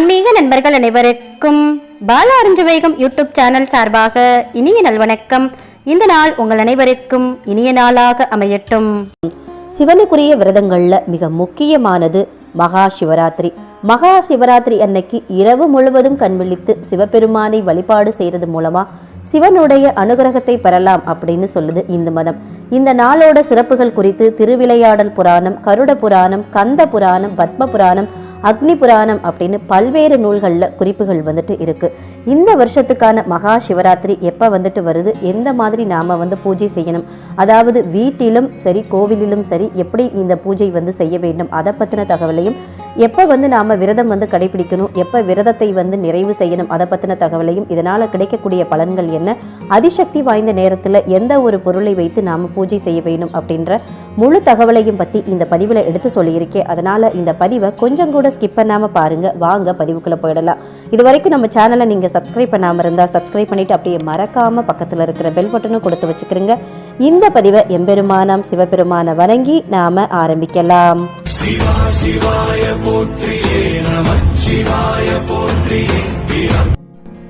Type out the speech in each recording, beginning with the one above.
ஆன்மீக நண்பர்கள் அனைவருக்கும் பால அறிஞ்சு வைகம் யூடியூப் சேனல் சார்பாக இனிய நல்வணக்கம் இந்த நாள் உங்கள் அனைவருக்கும் இனிய நாளாக அமையட்டும். சிவனுக்குரிய விரதங்கள்ல மிக முக்கியமானது மகா சிவராத்திரி. மகா சிவராத்திரி அன்னைக்கு இரவு முழுவதும் கண்விழித்து சிவபெருமானை வழிபாடு செய்யறது மூலமா சிவனுடைய அனுகிரகத்தை பெறலாம் அப்படின்னு சொல்லுது இந்து மதம். இந்த நாளோட சிறப்புகள் குறித்து திருவிளையாடல் புராணம் கருட புராணம் கந்த புராணம் பத்ம புராணம் அக்னி புராணம் அப்படின்னு பல்வேறு நூல்களில் குறிப்புகள் வந்துட்டு இருக்கு. இந்த வருஷத்துக்கான மகா சிவராத்திரி எப்போ வந்துட்டு வருது? எந்த மாதிரி நாம வந்து பூஜை செய்யணும்? அதாவது வீட்டிலும் சரி கோவிலிலும் சரி எப்படி இந்த பூஜை வந்து செய்ய வேண்டும்? அதை பற்றின தகவலையும் எப்போ வந்து நாம் விரதம் வந்து கடைபிடிக்கணும்? எப்போ விரதத்தை வந்து நிறைவு செய்யணும்? அதை பற்றின தகவலையும் இதனால் கிடைக்கக்கூடிய பலன்கள் என்ன? அதிசக்தி வாய்ந்த நேரத்தில் எந்த ஒரு பொருளை வைத்து நாம் பூஜை செய்ய வேணும் அப்படின்ற முழு தகவலையும் பற்றி இந்த பதிவில் எடுத்து சொல்லியிருக்கேன். அதனால் இந்த பதிவை கொஞ்சம் கூட ஸ்கிப் பண்ணாமல் பாருங்கள் வாங்க பதிவுக்குள்ளே போயிடலாம். இது வரைக்கும் நம்ம சேனலை நீங்கள் சப்ஸ்கிரைப் பண்ணாமல் இருந்தால் சப்ஸ்கிரைப் பண்ணிவிட்டு அப்படியே மறக்காமல் பக்கத்தில் இருக்கிற பெல் பட்டனும் கொடுத்து வச்சுக்கிறோங்க இந்த பதிவை எம்பெருமானாம் சிவபெருமானை வணங்கி நாம் ஆரம்பிக்கலாம்.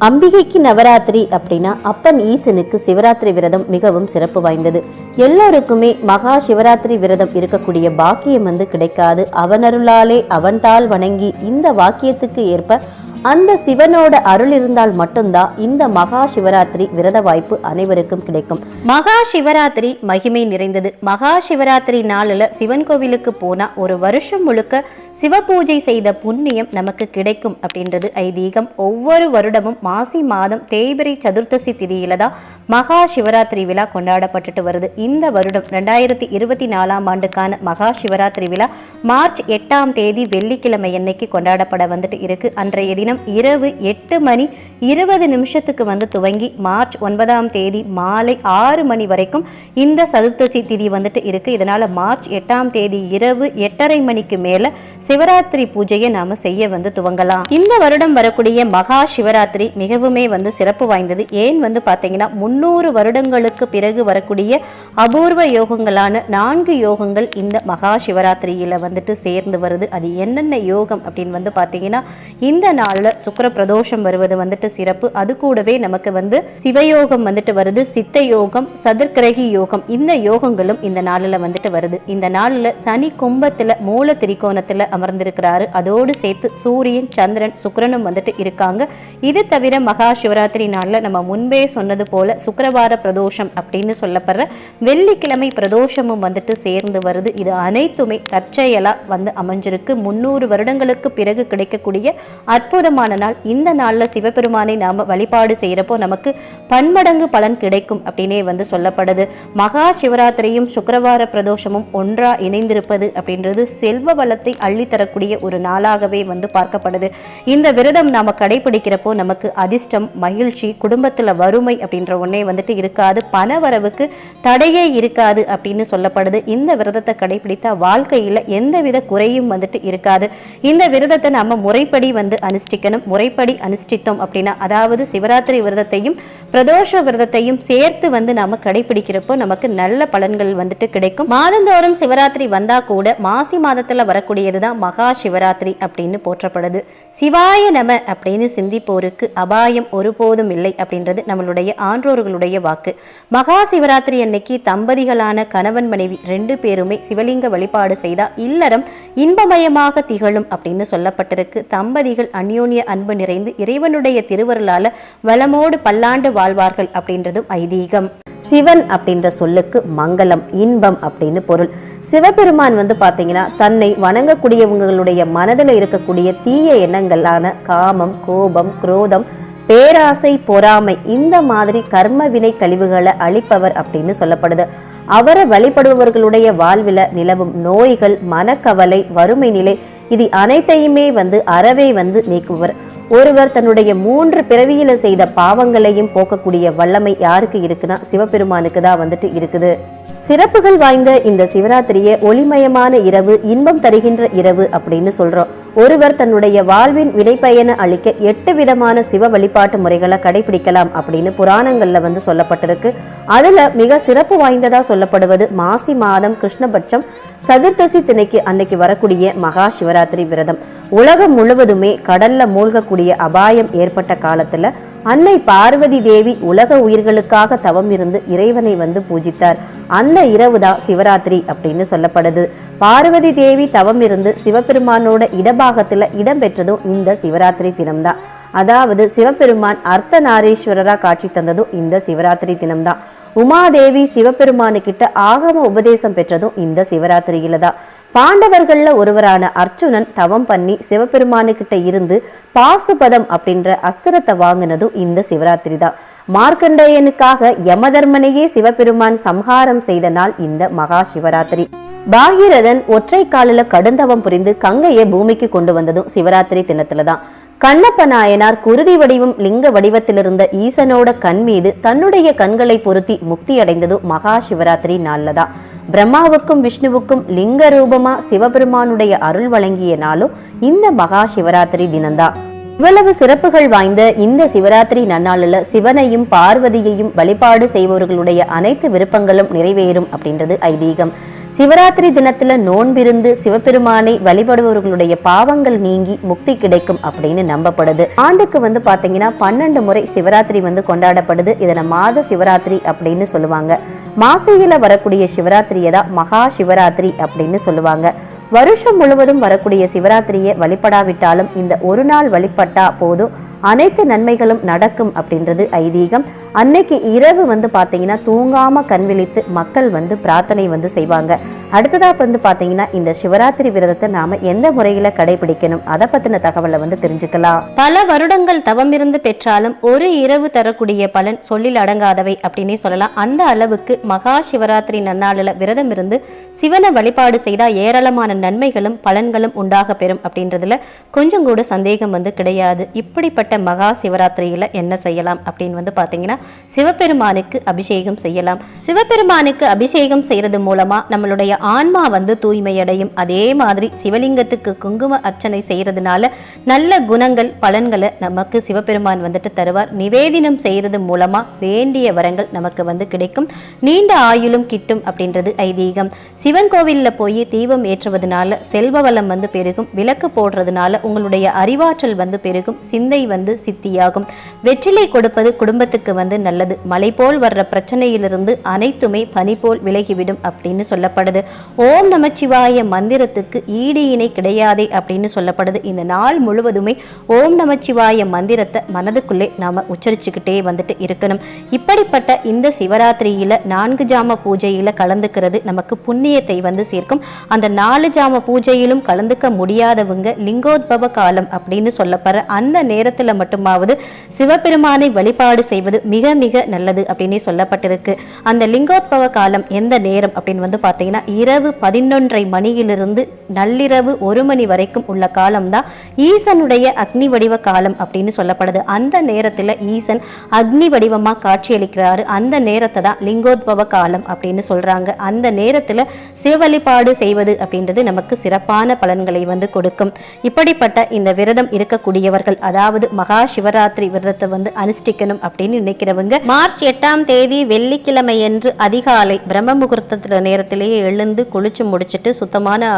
அம்பிகைக்கு நவராத்திரி அப்படின்னா அப்பன் ஈசனுக்கு சிவராத்திரி விரதம் மிகவும் சிறப்பு வாய்ந்தது. எல்லோருக்குமே மகா சிவராத்திரி விரதம் இருக்கக்கூடிய பாக்கியம் வந்து கிடைக்காது. அவனருளாலே அவன்தாள் வணங்கி இந்த வாக்கியத்துக்கு ஏற்ப அந்த சிவனோட அருள் இருந்தால் மட்டும்தான் இந்த மகா சிவராத்திரி விரத வாய்ப்பு அனைவருக்கும் கிடைக்கும். மகா சிவராத்திரி மகிமை நிறைந்தது. மகா சிவராத்திரி நாளில் சிவன் கோவிலுக்கு போனா ஒரு வருஷம் முழுக்க சிவ பூஜை செய்த புண்ணியம் நமக்கு கிடைக்கும் அப்படின்றது ஐதீகம். ஒவ்வொரு வருடமும் மாசி மாதம் தேய்பிரை சதுர்த்தசி திதியில தான் மகா சிவராத்திரி விழா கொண்டாடப்பட்டுட்டு வருது. இந்த வருடம் ரெண்டாயிரத்தி இருபத்தி நாலாம் ஆண்டுக்கான மகா சிவராத்திரி விழா மார்ச் எட்டாம் தேதி வெள்ளிக்கிழமை அன்னைக்கு கொண்டாடப்பட வந்துட்டு இருக்கு. அன்றைய தினம் இரவு எட்டு மணி இருபது நிமிஷத்துக்கு வந்து துவங்கி மார்ச் ஒன்பதாம் தேதி மாலை ஆறு மணி வரைக்கும் இந்த சதுர்த்தசி திதி வந்துட்டு இருக்கு. இதனால மார்ச் எட்டாம் தேதி இரவு எட்டரை மணிக்கு மேல சிவராத்திரி பூஜையை நாம செய்ய வந்து துவங்கலாம். இந்த வருடம் வரக்கூடிய மகா சிவராத்திரி மிகவுமே வந்து சிறப்பு வாய்ந்தது. ஏன் வந்து பாத்தீங்கன்னா முன்னூறு வருடங்களுக்கு பிறகு வரக்கூடிய அபூர்வ யோகங்களான நான்கு யோகங்கள் இந்த மகா சிவராத்திரியில வந்துட்டு சேர்ந்து வருது. அது என்னென்ன யோகம் அப்படின்னு வந்து பாத்தீங்கன்னா இந்த நாள்ல சுக்கிர பிரதோஷம் வருவது வந்துட்டு சிறப்பு. அது கூடவே நமக்கு வந்து சிவயோகம் வந்துட்டு வருது சித்த யோகம் சதுர்கிரகி யோகம் இந்த யோகங்களும் இந்த நாளில் வந்துட்டு வருது. இந்த நாளில் சனி கும்பத்துல மூல திரிகோணத்துல அமர்ந்திருக்கிறாரு. அதோடு சேர்த்து சூரியன் சந்திரன் சுக்கரனும் வந்துட்டு இருக்காங்க. இது தவிர மகா சிவராத்திரி நாளில் நம்ம முன்பே சொன்னது போல சுக்கிரவார பிரதோஷம் அப்படின்னு சொல்லப்படுற வெள்ளிக்கிழமை பிரதோஷமும் வந்துட்டு சேர்ந்து வருது. இது அனைத்துமே தற்செயலா வந்து அமைஞ்சிருக்கு. முன்னூறு வருடங்களுக்கு பிறகு கிடைக்கக்கூடிய அற்புதமான நாள். இந்த நாள்ல சிவபெருமானை நாம வழிபாடு செய்யறப்போ நமக்கு பன்மடங்கு பலன் கிடைக்கும் அப்படின்னே வந்து சொல்லப்படுது. மகா சிவராத்திரியும் சுக்கரவார பிரதோஷமும் ஒன்றா இணைந்திருப்பது அப்படின்றது செல்வ வளத்தை அள்ளி தரக்கூடிய ஒரு நாளாகவே வந்து பார்க்கப்படுது. இந்த விரதம் நாம் கடைபிடிக்கிறப்போ நமக்கு அதிர்ஷ்டம் மகிழ்ச்சி குடும்பத்துல வறுமை அப்படின்ற ஒன்றே வந்துட்டு இருக்காது. பணவரவுக்கு தடையே இருக்காது அப்படின்னு சொல்லப்படுது. இந்த விரதத்தை கடைபிடித்தா வாழ்க்கையில எந்தவித குறையும் வந்துட்டு இருக்காது. இந்த விரதத்தை நம்ம முறைப்படி வந்து அனுஷ்டிக்கணும். முறைப்படி அனுஷ்டித்தோம் அப்படின்னா அதாவது சிவராத்திரி விரதத்தையும் பிரதோஷ விரதத்தையும் சேர்த்து வந்து நாம கடைபிடிக்கிறப்போ நமக்கு நல்ல பலன்கள் வந்துட்டு கிடைக்கும். மாதந்தோறும் சிவராத்திரி வந்தா கூட மாசி மாதத்துல வரக்கூடியதுதான் தான் மகா சிவராத்திரி அப்படின்னு போற்றப்படுது. சிவாய நம அப்படின்னு சிந்திப்போருக்கு அபாயம் ஒருபோதும் இல்லை அப்படின்றது நம்மளுடைய ஆன்றோர்களுடைய வாக்கு. மகா சிவராத்திரி அன்னைக்கு தம்பதிகளான கணவன் மனைவி ரெண்டு பேருமே சிவலிங்க வழிபாடு செய்தால் இல்லறம் இன்பமயமாக திகழும் அப்படின்னு சொல்லப்பட்டிருக்கு. தம்பதிகள் அந்யோன்ய அன்பு நிறைந்து இறைவனுடைய திருவருளால வளமோடு பல்லாண்டு வாழ்வார்கள் அப்படின்றதும் ஐதீகம். சிவன் அப்படின்ற சொல்லுக்கு மங்களம் இன்பம் அப்படின்னு பொருள். சிவபெருமான் வந்து பார்த்தீங்கன்னா தன்னை வணங்கக்கூடியவங்களுடைய மனதில் இருக்கக்கூடிய தீய எண்ணங்களான காமம் கோபம் குரோதம் பேராசை பொறாமை இந்த மாதிரி கர்ம வினை கழிவுகளை அழிப்பவர் அப்படின்னு சொல்லப்படுது. அவரை வழிபடுபவர்களுடைய வாழ்வில் நிலவும் நோய்கள் மனக்கவலை வறுமை நிலை இது அனைத்தையுமே வந்து அறவே வந்து நீக்குவர் ஒருவர் தன்னுடைய மூன்று பிறவியில செய்த பாவங்களையும் போக்கக்கூடிய வல்லமை யாருக்கு இருக்குன்னா சிவபெருமானுக்கு தான் வந்துட்டு இருக்குது. சிறப்புகள் வாய்ந்த இந்த சிவராத்திரியை ஒளிமயமான இரவு இன்பம் தருகின்ற இரவு அப்படின்னு சொல்றோம். ஒருவர் தன்னுடைய வாழ்வின் வினைப்பயனை அளிக்க எட்டு விதமான சிவ வழிபாட்டு முறைகளை கடைபிடிக்கலாம் அப்படின்னு புராணங்கள்ல வந்து சொல்லப்பட்டிருக்கு. அதுல மிக சிறப்பு வாய்ந்ததா சொல்லப்படுவது மாசி மாதம் கிருஷ்ணபட்சம் சதுர்த்தசி திணைக்கு அன்னைக்கு வரக்கூடிய மகா சிவராத்திரி விரதம். உலகம் முழுவதுமே கடல்ல மூழ்கக்கூடிய அபாயம் ஏற்பட்ட காலத்துல அன்னை பார்வதி தேவி உலக உயிர்களுக்காக தவம் இருந்து இறைவனை வந்து பூஜித்தார். அந்த இரவுதான் சிவராத்திரி அப்படின்னு சொல்லப்படுது. பார்வதி தேவி தவம் இருந்து சிவபெருமானோட இடபாகத்துல இடம்பெற்றதும் இந்த சிவராத்திரி தினம்தான். அதாவது சிவபெருமான் அர்த்த நாரீஸ்வரரா காட்சி தந்ததும் இந்த சிவராத்திரி தினம்தான். உமாதேவி சிவபெருமானு கிட்ட ஆகம உபதேசம் பெற்றதும் இந்த சிவராத்திரியில தான் பாண்டவர்கள்ல ஒருவரான அர்ச்சுனன் தவம் பண்ணி சிவபெருமானு கிட்ட இருந்து பாசுபதம் அப்படின்ற அஸ்திரத்தை வாங்கினதும் இந்த சிவராத்திரி தான். மார்க்கண்டேயனுக்காக யமதர்மனையே சிவபெருமான் சம்ஹாரம் செய்த நாள் இந்த மகா சிவராத்திரி. பாகீரதன் ஒற்றை காலில கடுந்தவம் புரிந்து கங்கையை பூமிக்கு கொண்டு வந்ததும் சிவராத்திரி தினத்துல தான். கண்ணப்ப நாயனார் குருதி வடிவம் லிங்க வடிவத்திலிருந்த ஈசனோட கண் மீது தன்னுடைய கண்களை பொருத்தி முக்தி அடைந்ததும் மகா சிவராத்திரி நாள்லதான் பிரம்மாவுக்கும் விஷ்ணுவுக்கும் லிங்க ரூபமா சிவபெருமானுடைய அருள் வழங்கிய நாளும் இந்த மகா சிவராத்திரி தினம்தான் இவ்வளவு சிறப்புகள் வாய்ந்த இந்த சிவராத்திரி நன்னாளில் சிவனையும் பார்வதியையும் வழிபாடு செய்பவர்களுடைய அனைத்து விருப்பங்களும் நிறைவேறும் அப்படின்றது ஐதீகம். சிவராத்திரி தினத்துல நோன்பிருந்து சிவபெருமானை வழிபடுபவர்களுடைய பாவங்கள் நீங்கி முக்தி கிடைக்கும் அப்படின்னு நம்பப்படுது. ஆண்டுக்கு வந்து பாத்தீங்கன்னா பன்னெண்டு முறை சிவராத்திரி வந்து கொண்டாடப்படுது. இதனை மாத சிவராத்திரி அப்படின்னு சொல்லுவாங்க. மாசையில வரக்கூடிய சிவராத்திரியை தான் மகா சிவராத்திரி அப்படின்னு சொல்லுவாங்க. வருஷம் முழுவதும் வரக்கூடிய சிவராத்திரியை வழிபடாவிட்டாலும் இந்த ஒரு நாள் வழிபட்டா போதும். அனைத்து நன்மைகளும் நடக்கும் அப்படின்றது ஐதீகம். அன்னைக்கு இரவு வந்து பார்த்தீங்கன்னா தூங்காம கண் விழித்து மக்கள் வந்து பிரார்த்தனை வந்து செய்வாங்க. அடுத்ததாக வந்து பார்த்தீங்கன்னா இந்த சிவராத்திரி விரதத்தை நாம எந்த முறையில கடைபிடிக்கணும்? அதை பத்தின தகவலை வந்து தெரிஞ்சுக்கலாம். பல வருடங்கள் தவம் இருந்து பெற்றாலும் ஒரு இரவு தரக்கூடிய பலன் சொல்லில் அடங்காதவை அப்படின்னே சொல்லலாம். அந்த அளவுக்கு மகா சிவராத்திரி நன்னாளில் விரதம் இருந்து சிவனை வழிபாடு செய்தால் ஏராளமான நன்மைகளும் பலன்களும் உண்டாக பெறும் அப்படின்றதுல கொஞ்சம் கூட சந்தேகம் வந்து கிடையாது. இப்படிப்பட்ட மகா சிவராத்திரியில என்ன செய்யலாம் அப்படின்னு வந்து பார்த்தீங்கன்னா சிவபெருமானுக்கு அபிஷேகம் செய்யலாம். சிவபெருமானுக்கு அபிஷேகம் செய்யறது மூலமா நம்மளுடைய ஆன்மா வந்து தூய்மையடையும். அதே மாதிரி சிவலிங்கத்துக்கு குங்கும அர்ச்சனை செய்யறதுனால நல்ல குணங்கள் பலன்களை நமக்கு சிவபெருமான் வந்துட்டு தருவார். நிவேதினம் செய்யறது மூலமா வேண்டிய வரங்கள் நமக்கு வந்து கிடைக்கும். நீண்ட ஆயுளும் கிட்டும் அப்படின்றது ஐதீகம். சிவன் கோவிலில் போய் தீபம் ஏற்றுவதனால செல்வ வளம் வந்து பெருகும். விளக்கு போடுறதுனால உங்களுடைய அறிவாற்றல் வந்து பெருகும். சிந்தை வந்து சித்தியாகும். வெற்றிலை கொடுப்பது குடும்பத்துக்கு வந்து வந்து நல்லது. மலை போல் வர்ற பிரச்சனையிலிருந்து அனைத்துமே பனி போல் விலகிவிடும் அப்படின்னு சொல்லப்படுது. ஓம் நமச்சிவாய மந்திரத்துக்கு ஈடு இணை கிடையாதே அப்படின்னு சொல்லப்படுது. இந்த நாள் முழுவதுமே ஓம் நமச்சிவாய மந்திரத்தை மனதுக்குள்ளே நாம் உச்சரிச்சுக்கிட்டே வந்துட்டு இருக்கணும். இப்படிப்பட்ட இந்த சிவராத்திரியில் நான்கு ஜாம பூஜையில் கலந்துக்கிறது நமக்கு புண்ணியத்தை வந்து சேர்க்கும். அந்த நாலு ஜாம பூஜையிலும் கலந்துக்க முடியாதவங்க லிங்கோத்பவ காலம் அப்படின்னு சொல்லப்படுற அந்த நேரத்தில் மட்டுமாவது சிவபெருமானை வழிபாடு செய்வது மிக மிக மிக நல்லது அப்படின்னு சொல்லப்பட்டிருக்கு. அந்த லிங்கோத்பவ காலம் எந்த நேரம் அப்படின்னு வந்து பார்த்தீங்கன்னா இரவு பதினொன்றை மணியிலிருந்து நள்ளிரவு ஒரு மணி வரைக்கும் உள்ள காலம்தான் ஈசனுடைய அக்னி வடிவ காலம் அப்படின்னு சொல்லப்படுது. அந்த நேரத்தில் ஈசன் அக்னி வடிவமாக காட்சியளிக்கிறாரு. அந்த நேரத்தை தான் லிங்கோத்பவ காலம் அப்படின்னு சொல்கிறாங்க அந்த நேரத்துல சிவவழிபாடு செய்வது அப்படின்றது நமக்கு சிறப்பான பலன்களை வந்து கொடுக்கும். இப்படிப்பட்ட இந்த விரதம் இருக்கக்கூடியவர்கள் அதாவது மகா சிவராத்திரி விரதத்தை வந்து அனுஷ்டிக்கணும் அப்படின்னு நினைக்கிற இரவுங்க மார்ச் எட்டாம் தேதி வெள்ளிக்கிழமை என்று அதிகாலை பிரம்ம முகூர்த்தத்துல நேரத்திலேயே எழுந்து குளிச்சு முடிச்சுட்டு சுத்தமான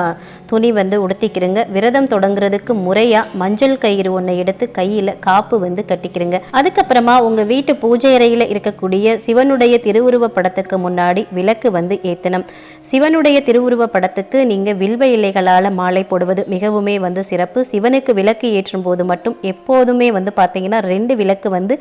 துணி வந்து உடுத்திக்கிறங்க. விரதம் தொடங்குறதுக்கு முறையா மஞ்சள் கயிறு ஒன்றை எடுத்து கையில காப்பு வந்து கட்டிக்கிறங்க. அதுக்கப்புறமா உங்க வீட்டு பூஜை அறையில இருக்கக்கூடிய சிவனுடைய திருவுருவ படத்துக்கு முன்னாடி விளக்கு வந்து ஏத்தணும். சிவனுடைய திருவுருவ படத்துக்கு நீங்க வில்வ இலைகளால மாலை போடுவது மிகவுமே வந்து சிறப்பு. சிவனுக்கு விளக்கு ஏற்றும் போது மட்டும் எப்போதுமே வந்து பார்த்தீங்கன்னா ரெண்டு விளக்கு வந்து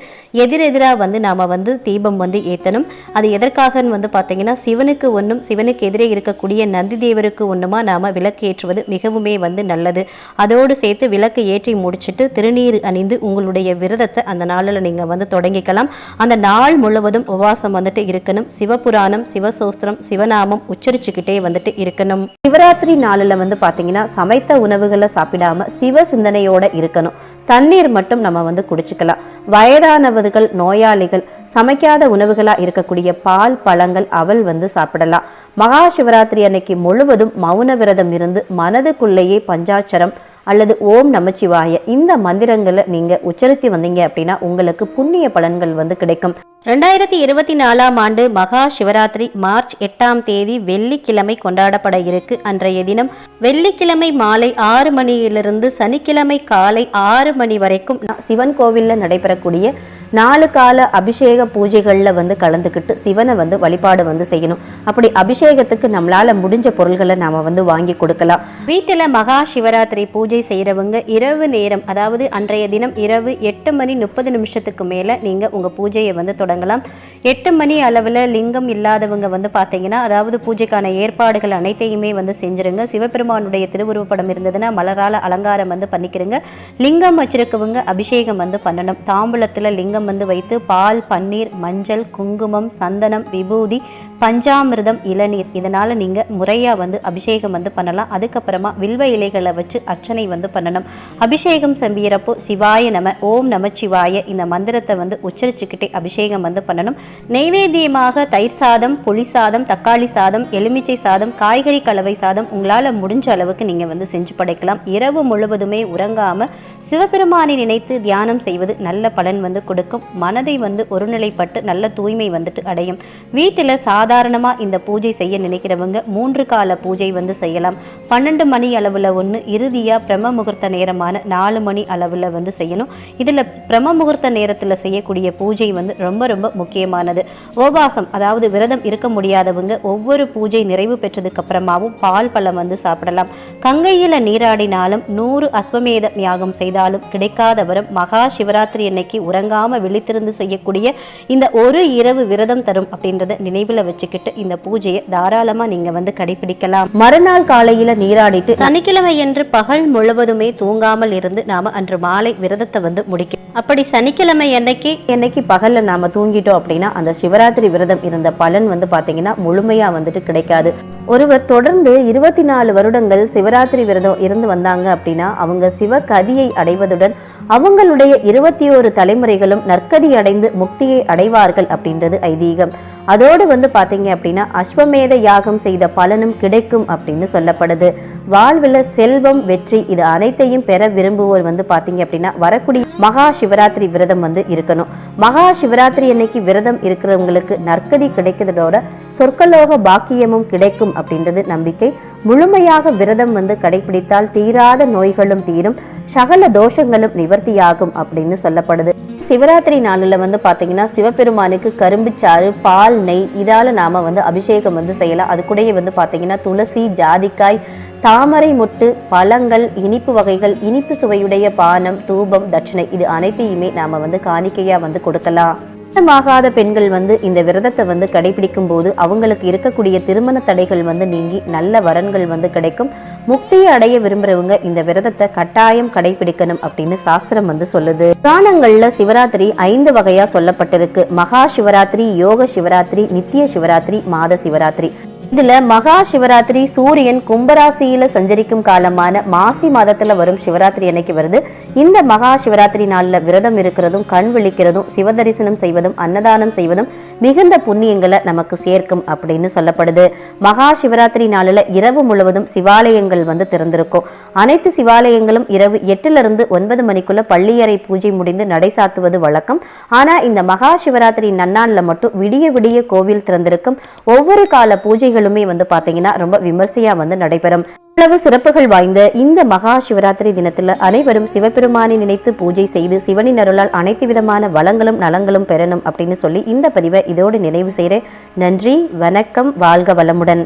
எதிரெதிராக வந்து நாம் வந்து தீபம் வந்து ஏற்றணும் அது எதற்காகன்னு வந்து பார்த்தீங்கன்னா சிவனுக்கு ஒன்றும் சிவனுக்கு எதிரே இருக்கக்கூடிய நந்தி தேவருக்கு ஒன்றுமா நாம் விளக்கு ஏற்றுவது மிகவுமே வந்து நல்லது. அதோடு சேர்த்து விளக்கு ஏற்றி முடிச்சுட்டு திருநீர் அணிந்து உங்களுடைய விரதத்தை அந்த நாளில் நீங்கள் வந்து தொடங்கிக்கலாம். அந்த நாள் முழுவதும் உபவாசம் வந்துட்டு இருக்கணும். சிவபுராணம் சிவசோஸ்திரம் சிவநாமம் உச்சரிச்சுக்கிட்டே வந்துட்டு இருக்கணும். சிவராத்திரி நாளில் வந்து பார்த்தீங்கன்னா சமைத்த உணவுகளை சாப்பிடாம சிவ சிந்தனையோட இருக்கணும். தண்ணீர் மட்டும் நம்ம வந்து குடிச்சுக்கலாம். வயதானவர்கள் நோயாளிகள் சமைக்காத உணவுகளா இருக்கக்கூடிய பால் பழங்கள் அவள் வந்து சாப்பிடலாம். மகா சிவராத்திரி அன்னைக்கு முழுவதும் மௌன விரதம் இருந்து மனதுக்குள்ளேயே பஞ்சாட்சரம் அல்லது ஓம் நமச்சிவாய இந்த மந்திரங்களை நீங்க உச்சரித்து வந்தீங்க அப்படின்னா உங்களுக்கு புண்ணிய பலன்கள் வந்து கிடைக்கும். ரெண்டாயிரத்தி இருபத்தி நாலாம் ஆண்டு மகா சிவராத்திரி மார்ச் எட்டாம் தேதி வெள்ளிக்கிழமை கொண்டாடப்பட இருக்கு. அன்றைய தினம் வெள்ளிக்கிழமை மாலை ஆறு மணியிலிருந்து சனிக்கிழமை காலை ஆறு மணி வரைக்கும் சிவன் கோவில்ல நடைபெறக்கூடிய நாலு கால அபிஷேக பூஜைகள்ல வந்து கலந்துக்கிட்டு சிவனை வந்து வழிபாடு வந்து செய்யணும். அப்படி அபிஷேகத்துக்கு நம்மளால முடிஞ்ச பொருள்களை நாம வந்து வாங்கி கொடுக்கலாம். வீட்டில் மகா சிவராத்திரி பூஜை செய்கிறவங்க இரவு நேரம் அதாவது அன்றைய தினம் இரவு எட்டு மணி முப்பது நிமிஷத்துக்கு மேலே நீங்கள் உங்கள் பூஜையை வந்து தொடங்கலாம். எட்டு மணி அளவில் லிங்கம் இல்லாதவங்க வந்து பார்த்தீங்கன்னா அதாவது பூஜைக்கான ஏற்பாடுகள் அனைத்தையுமே வந்து செஞ்சுருங்க. சிவபெருமானுடைய திருவுருவப்படம் இருந்ததுன்னா மலரால் அலங்காரம் வந்து பண்ணிக்கிறங்க லிங்கம் வச்சிருக்கவங்க அபிஷேகம் வந்து பண்ணணும். தாம்பூலத்தில் லிங்கம் வந்து வைத்து பால் பன்னீர் மஞ்சள் குங்குமம் சந்தனம் விபூதி பஞ்சாமிர்தம் இளநீர். இதனால் நீங்கள் முறையாக வந்து அபிஷேகம் வந்து பண்ணலாம். அதுக்கப்புறமா வில்வ இலைகளை வச்சு அர்ச்சனை வந்து பண்ணணும். அபிஷேகம் செம்பியிறப்போ சிவாய நம ஓம் நமச்சிவாய இந்த மந்திரத்தை வந்து உச்சரிச்சுக்கிட்டே அபிஷேகம் வந்து பண்ணணும். நெய்வேத்தியமாக தயிர் சாதம் புளி சாதம் தக்காளி சாதம் எலுமிச்சை சாதம் காய்கறி கலவை சாதம் உங்களால் முடிஞ்ச அளவுக்கு நீங்கள் வந்து செஞ்சு படைக்கலாம். இரவு முழுவதுமே உறங்காமல் சிவபெருமானை நினைத்து தியானம் செய்வது நல்ல பலன் வந்து கொடுக்கும். மனதை வந்து ஒருநிலைப்பட்டு நல்ல தூய்மை வந்துட்டு அடையும். வீட்டில் சாதாரணமாக இந்த பூஜை செய்ய நினைக்கிறவங்க மூன்று கால பூஜை வந்து செய்யலாம். பன்னெண்டு மணி அளவில் ஒன்று இறுதியாக பிரம்ம முகூர்த்த நேரமான நாலு மணி அளவில் வந்து செய்யணும். இதில் பிரம முகூர்த்த நேரத்தில் செய்யக்கூடிய பூஜை வந்து ரொம்ப ரொம்ப முக்கியமானது. உபவாசம் அதாவது விரதம் இருக்க முடியாதவங்க ஒவ்வொரு பூஜை நிறைவு பெற்றதுக்கு அப்புறமாவும் பால் பழம் வந்து சாப்பிடலாம். கங்கையில் நீராடினாலும் நூறு அஸ்வமேத யாகம் செய்தாலும் கிடைக்காதவரும் மகா சிவராத்திரி அன்னைக்கு உறங்காம விழித்திருந்து செய்யக்கூடிய இந்த ஒரு இரவு விரதம் தரும் அப்படின்றத நினைவில் வச்சுக்கிட்டு இந்த பூஜையை தாராளமா நீங்க வந்து கடைபிடிக்கலாம். மறுநாள் காலையில நீராடிட்டு சனிக்கிழமை என்று பகல் முழுவதுமே தூங்காமல் இருந்து நாம அன்று மாலை விரதத்தை வந்து முடிக்கும் அப்படி சனிக்கிழமை என்னைக்கு என்னைக்கு பகல்ல நாம தூங்கிட்டோம் அப்படின்னா அந்த சிவராத்திரி விரதம் இருந்த பலன் வந்து பாத்தீங்கன்னா முழுமையா வந்துட்டு கிடைக்காது. ஒருவர் தொடர்ந்து இருபத்தி நாலு வருடங்கள் சிவராத்திரி விரதம் இருந்து வந்தாங்க அப்படின்னா அவங்க சிவ கதியை அடைவதுடன் அவங்களுடைய இருபத்தி ஓரு தலைமுறைகளும் நற்கதி அடைந்து முக்தியை அடைவார்கள் அப்படின்றது ஐதீகம். அதோடு வந்து பாத்தீங்க அப்படின்னா அஸ்வமேத யாகம் செய்த பலனும் கிடைக்கும் அப்படின்னு சொல்லப்படுது. வாழ்வில் செல்வம் வெற்றி இது அனைத்தையும் பெற விரும்புவோர் வந்து பாத்தீங்க அப்படின்னா வரக்கூடிய மகா சிவராத்திரி விரதம் வந்து இருக்கணும். மகா சிவராத்திரி அன்னைக்கு விரதம் இருக்கிறவங்களுக்கு நற்கதி கிடைக்கிறதோட சொர்க்கலோக பாக்கியமும் கிடைக்கும் அப்படின்றது நம்பிக்கை. முழுமையாக விரதம் வந்து கடைபிடித்தால் தீராத நோய்களும் தீரும். சகல தோஷங்களும் நிவர்த்தியாகும் அப்படின்னு சொல்லப்படுது. சிவராத்திரி நாளில் வந்து பார்த்தீங்கன்னா சிவபெருமானுக்கு கரும்புச்சாறு பால் நெய் இதால நாம் வந்து அபிஷேகம் வந்து செய்யலாம். அது கூடயே வந்து பார்த்தீங்கன்னா துளசி ஜாதிக்காய் தாமரை மொட்டு பழங்கள் இனிப்பு வகைகள் இனிப்பு சுவையுடைய பானம் தூபம் தட்சணை இது அனைத்தையுமே நாம் வந்து காணிக்கையாக வந்து கொடுக்கலாம். திருமணமாகாத பெண்கள் வந்து இந்த விரதத்தை வந்து கடைபிடிக்கும் போது அவங்களுக்கு இருக்கக்கூடிய திருமண தடைகள் வந்து நீங்கி நல்ல வரன்கள் வந்து கிடைக்கும். முக்தியை அடைய விரும்புறவங்க இந்த விரதத்தை கட்டாயம் கடைபிடிக்கணும் அப்படின்னு சாஸ்திரம் வந்து சொல்லுது. புராணங்கள்ல சிவராத்திரி ஐந்து வகையா சொல்லப்பட்டிருக்கு. மகா சிவராத்திரி யோக சிவராத்திரி நித்திய சிவராத்திரி மாத சிவராத்திரி. இதுல மகா சிவராத்திரி சூரியன் கும்பராசியில சஞ்சரிக்கும் காலமான மாசி மாதத்துல வரும் சிவராத்திரி அன்னைக்கு வருது. இந்த மகா சிவராத்திரி நாள்ல விரதம் இருக்கிறதும் கண் விழிக்கிறதும் சிவதரிசனம் செய்வதும் அன்னதானம் செய்வதும் மிகுந்த புண்ணியங்களை நமக்கு சேர்க்கும் அப்படின்னு சொல்லப்படுது. மகா சிவராத்திரி நாளில் இரவு முழுவதும் சிவாலயங்கள் வந்து திறந்திருக்கும். அனைத்து சிவாலயங்களும் இரவு எட்டுல இருந்து ஒன்பது மணிக்குள்ள பள்ளியறை பூஜை முடிந்து நடை சாத்துவது வழக்கம். ஆனா இந்த மகா சிவராத்திரி நன்னாளில் மட்டும் விடிய விடிய கோவில் திறந்திருக்கும். ஒவ்வொரு கால பூஜைகளுமே வந்து பாத்தீங்கன்னா ரொம்ப விமர்சையா வந்து நடைபெறும். இவ்வளவு சிறப்புகள் வாய்ந்த இந்த மகா சிவராத்திரி தினத்துல அனைவரும் சிவபெருமானை நினைத்து பூஜை செய்து சிவனின் அருளால் அனைத்து விதமான வளங்களும் நலங்களும் பெறணும் அப்படின்னு சொல்லி இந்த பதிவை இதோடு நிறைவு செய்கிறேன் நன்றி வணக்கம் வாழ்க வளமுடன்.